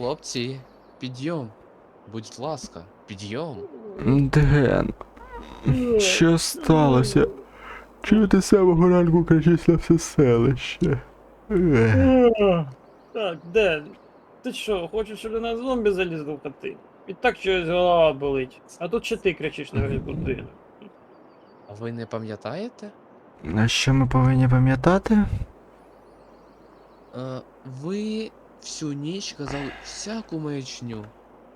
Хлопці, підйом. Будь ласка, підйом. Ден, що сталося? Чого ти самого ранку кричиш на все селище? Ех. Так, Ден, ти що, хочеш, щоб до нас зомбі залізли в хати? І так щось голова болить. А тут ще ти кричиш на весь будинок. А ви не пам'ятаєте? А що ми повинні пам'ятати? Е, ви всю ніч казали всяку маячню.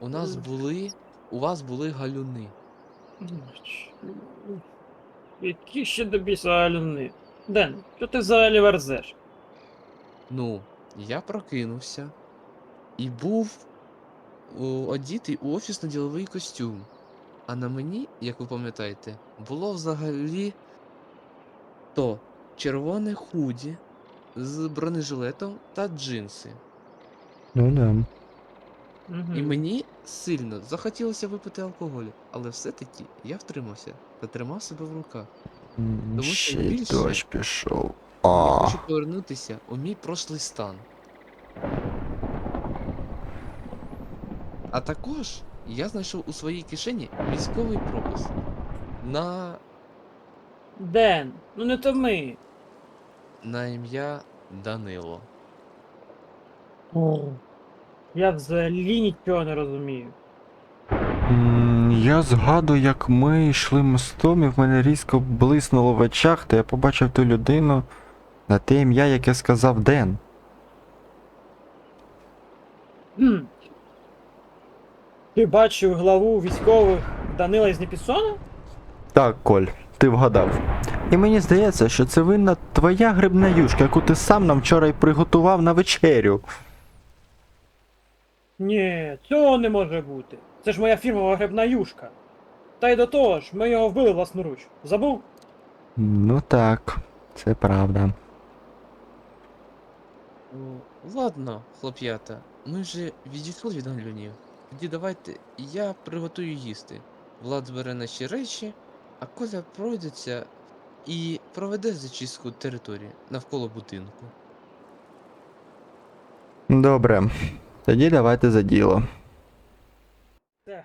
У нас були. У вас були галюни. Які ще до біса галюни? Ден, що ти взагалі верзеш? Ну, я прокинувся і був о, одітий у офісно-діловий костюм. А на мені, як ви пам'ятаєте, було взагалі то червоне худі з бронежилетом та джинси. Ну да. І мені сильно захотілося випити алкоголю, але все-таки я втримався та тримав себе в руках. М, що Ще й більше- дощ пішов. Я А. хочу повернутися у мій прошлий стан. А також я знайшов у своїй кишені військовий пропуск на, Ден, ну не томи. на ім'я Данило. Я взагалі нічого не розумію. М, Я згадую, як ми йшли мостом, і в мене різко блиснуло в очах, та я побачив ту людину на те ім'я, яке сказав Ден. Хм. Ти бачив главу військових Данила із Непісона? Так, Коль, ти вгадав. І мені здається, що це винна твоя грибна юшка, яку ти сам нам вчора й приготував на вечерю. Ні, цього не може бути. Це ж моя фірмова грибна юшка. Та й до того ж, ми його вбили власноруч. Забув? Ну так, це правда. О, ладно, хлоп'ята, ми вже відійшли від галюнів. Тоді давайте я приготую їсти. Влад збере наші речі, а Коля пройдеться і проведе зачистку території навколо будинку. Добре. Тоді давайте за діло. Де?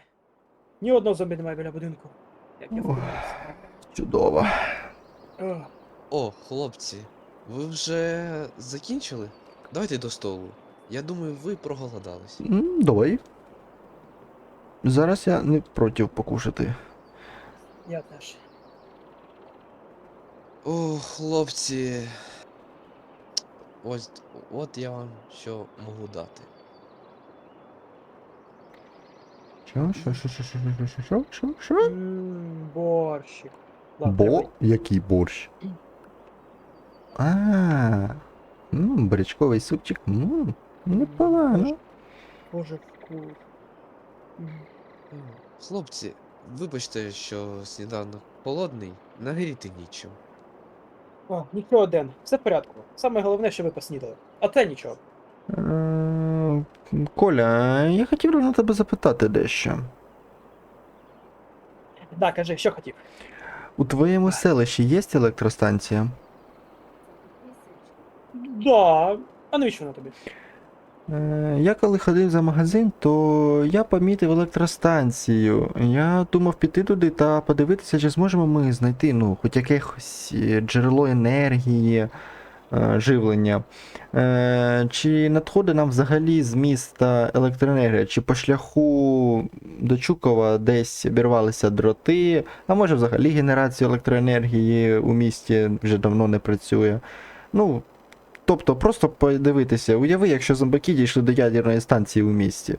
Ні одного зомбі немає біля будинку. Як я Ох. Чудово. О, хлопці, ви вже закінчили? Давайте до столу. Я думаю, ви проголодались. М, Давай. Зараз я не проти покушати. Я теж. О, хлопці. Ось от я вам що можу дати. Що, що, що, що, що, що, що, що, що, що? Ммм, борщик. Ладно, Бо? Який борщ? А, м, бурячковий супчик. М, Непогано. Боже вкус. М. М, Хлопці, вибачте, що сніданок холодний, нагріти нічим. О, нічого, Ден, все в порядку. Саме головне, що ви поснідали. А це нічого. Е, Коля, я хотів на тебе запитати дещо. Да, кажи, що хотів. У твоєму селищі є електростанція? Да. А навіщо вона тобі? Е, Я коли ходив за магазин, то я помітив електростанцію. Я думав піти туди та подивитися, чи зможемо ми знайти ну, хоч якесь е, джерело енергії, живлення. Е, Чи надходить нам взагалі з міста електроенергія, чи по шляху до Чукова десь обірвалися дроти, а може взагалі генерація електроенергії у місті вже давно не працює. Ну, Тобто, просто подивитися, уяви, якщо зомбаки дійшли до ядерної станції у місті.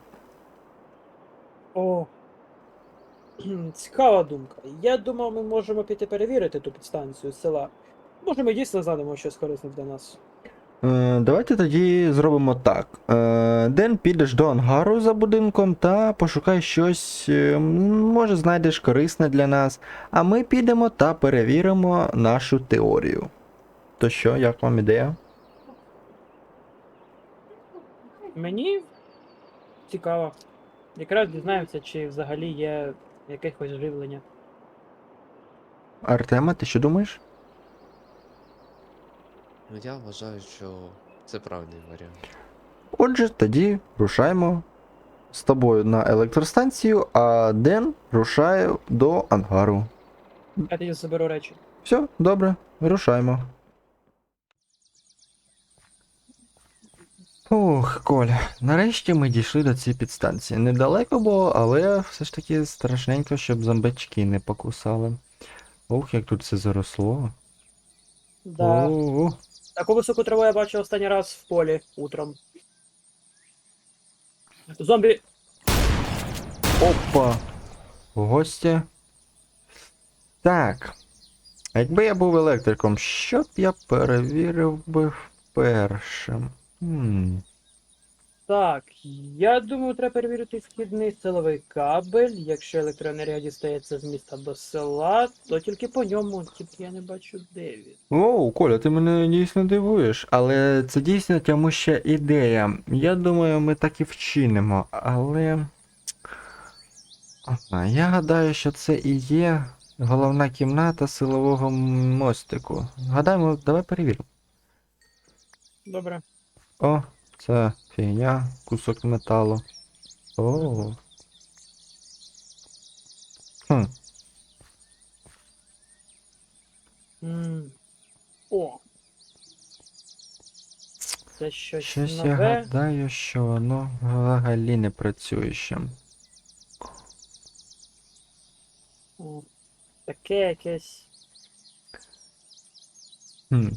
О. Цікава думка. Я думав, ми можемо піти перевірити ту підстанцію села. Може, ми дійсно знайдемо щось корисне для нас. Е, давайте тоді зробимо так. Е, Ден підеш до ангару за будинком та пошукай щось, е, може знайдеш корисне для нас, а ми підемо та перевіримо нашу теорію. То що, як вам ідея? Мені цікаво. Якраз дізнаємося, чи взагалі є якихось живлення. Артема, ти що думаєш? Ну я вважаю, що це правильний варіант. Отже, тоді рушаємо з тобою на електростанцію, а Ден рушає до ангару. Я тоді заберу речі. Все, добре, вирушаємо. Ох, Коля, нарешті ми дійшли до цієї підстанції. Недалеко було, але все ж таки страшненько, щоб зомбачки не покусали. Ох, як тут все заросло. Да. О, Таку високу траву я бачив останній раз в полі утром. Зомбі. Опа! Гості. Так. Якби я був електриком, що б я перевірив би першим? Хм. Так, я думаю, треба перевірити вхідний силовий кабель. Якщо електроенергія дістається з міста до села, то тільки по ньому, тільки я не бачу, де він. Оу, Коля, ти мене дійсно дивуєш, але це дійсно тямуща ідея. Я думаю, ми так і вчинимо, але. Ага, я гадаю, що це і є головна кімната силового мостику. Гадаємо, давай перевіримо. Добре. О, це фігня, кусок металу. О. Хм, М. О. Це щось, щось я нове. гадаю, що воно взагалі не працює ще. О, Таке якесь. Хм.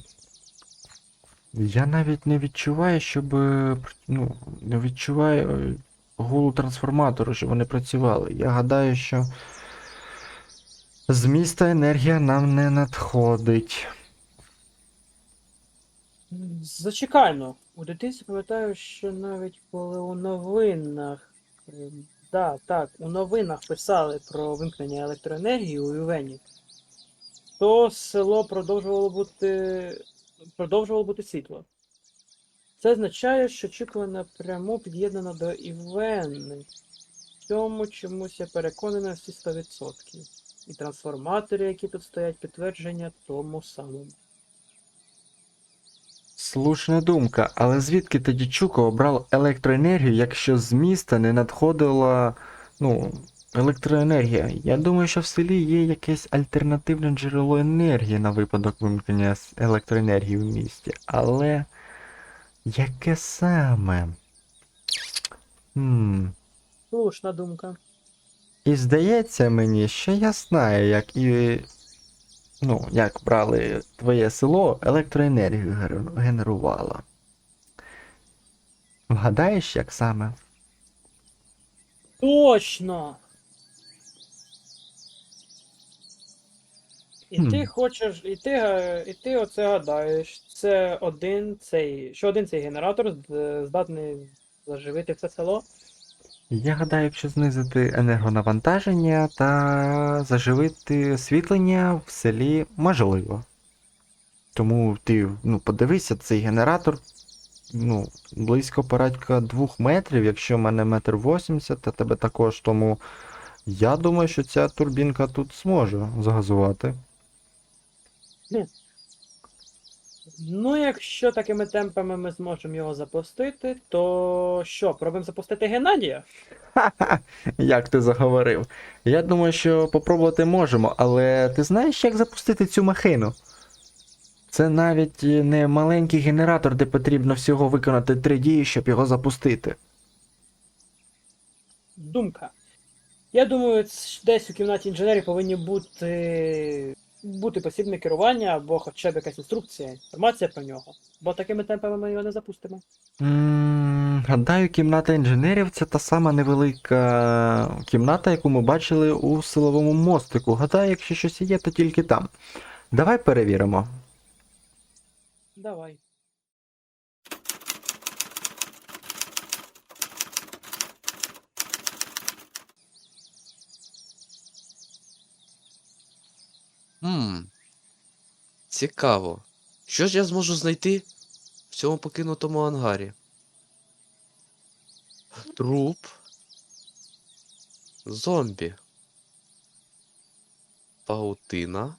Я навіть не відчуваю, щоб. е, Ну, не відчуваю е, гулу трансформатору, щоб вони працювали. Я гадаю, що з міста енергія нам не надходить. Зачекайно. У дитинстві пам'ятаю, що навіть коли у новинах. ем, Да, так, у новинах писали про вимкнення електроенергії у Ювені, то село продовжувало бути. Продовжувало бути світло. Це означає, що Чікова напряму під'єднана до Івени. В цьому чомусь я переконана всі 100%. І трансформатори, які тут стоять, підтвердження тому самому. Слушна думка, але звідки тоді Чуко обрав електроенергію, якщо з міста не надходила ну, електроенергія? Я думаю, що в селі є якесь альтернативне джерело енергії на випадок вимкнення електроенергії в місті. Але яке саме? Хм. Слушна думка. І здається мені, що я знаю, як і. Ну, як брали твоє село електроенергію генерувало. Вгадаєш, як саме? Точно! І ти хочеш, і ти, е, і ти оце гадаєш. Це один цей. Що один цей генератор здатний заживити все село? Я гадаю, якщо знизити енергонавантаження та заживити освітлення в селі можливо. Тому ти ну, подивися, цей генератор ну, близько порядка двох метрів, якщо в мене метр вісімдесят, а тебе також, тому я думаю, що ця турбінка тут зможе загазувати. Ну, якщо такими темпами ми зможемо його запустити, то що, пробуємо запустити Геннадія? Ха-ха, як ти заговорив. Я думаю, що попробувати можемо, але ти знаєш, як запустити цю махину? Це навіть не маленький генератор, де потрібно всього виконати три дії, щоб його запустити. Думка. Я думаю, десь у кімнаті інженерів повинні бути. Бути посібне керування або хоча б якась інструкція, інформація про нього. Бо такими темпами ми його не запустимо. гадаю, кімната інженерів це та сама невелика кімната, яку ми бачили у силовому мостику. Гадаю, якщо щось є, то тільки там. Давай перевіримо. Давай. Хм, Цікаво. Що ж я зможу знайти в цьому покинутому ангарі? Труп. Зомбі. Паутина.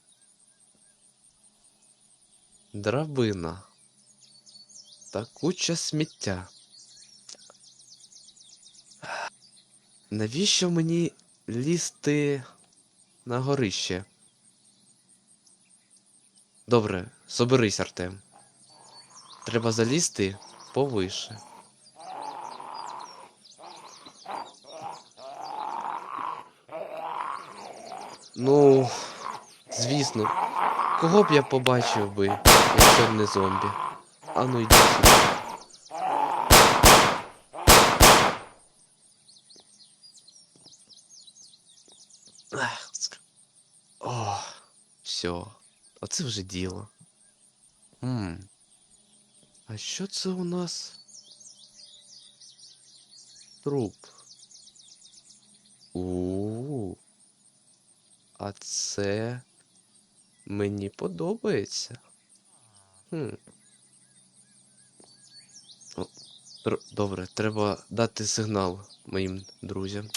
Драбина. Та куча сміття. Навіщо мені лізти на горище? Добре, соберись, Артем. Треба залізти повише. Ну, звісно, кого б я побачив би, якщо б не зомбі. Ану йди сюди. Ах, ск- О, все. Оце вже діло. Хм. А що це у нас? Труп. у А це мені подобається. Хм. О, добре, треба дати сигнал моїм друзям.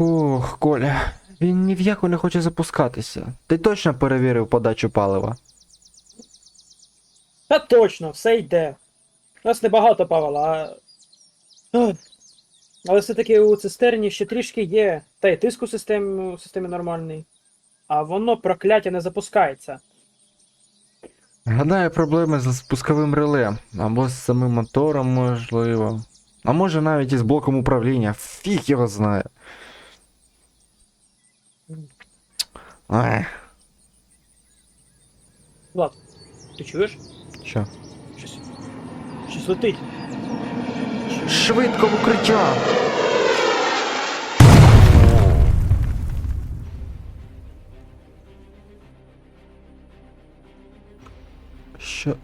Хух, Коля, він ні в яку не хоче запускатися. Ти точно перевірив подачу палива? Та точно, все йде. У нас небагато павела, а. Ах. Але все-таки у цистерні ще трішки є. Та й тиск у системі, у системі нормальний. А воно прокляття не запускається. Гадаю, проблеми з спусковим реле, або з самим мотором, можливо. А може навіть із блоком управління, фіг його знає. Влад, ти чуєш? що? Щось. Щось летить. Швидко в укриття! Що?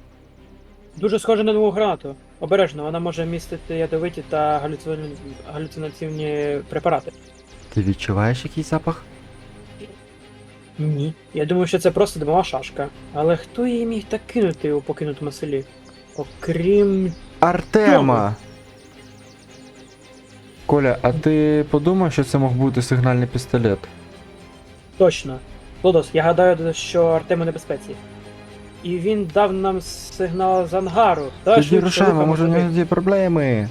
Дуже схоже на нову гранату. Обережно, вона може містити ядовиті та галюцинаційні, галюцинаційні препарати. Ти відчуваєш якийсь запах? Ні. Я думаю, що це просто димова шашка. Але хто її міг так кинути у покинутому селі? Окрім. Артема! Коля, а ти подумав, що це мог бути сигнальний пістолет? Точно. Лодос, я гадаю, що Артем у небезпеці. І він дав нам сигнал з ангару. Та Тоді швидше рушаємо, може туди. нього є проблеми.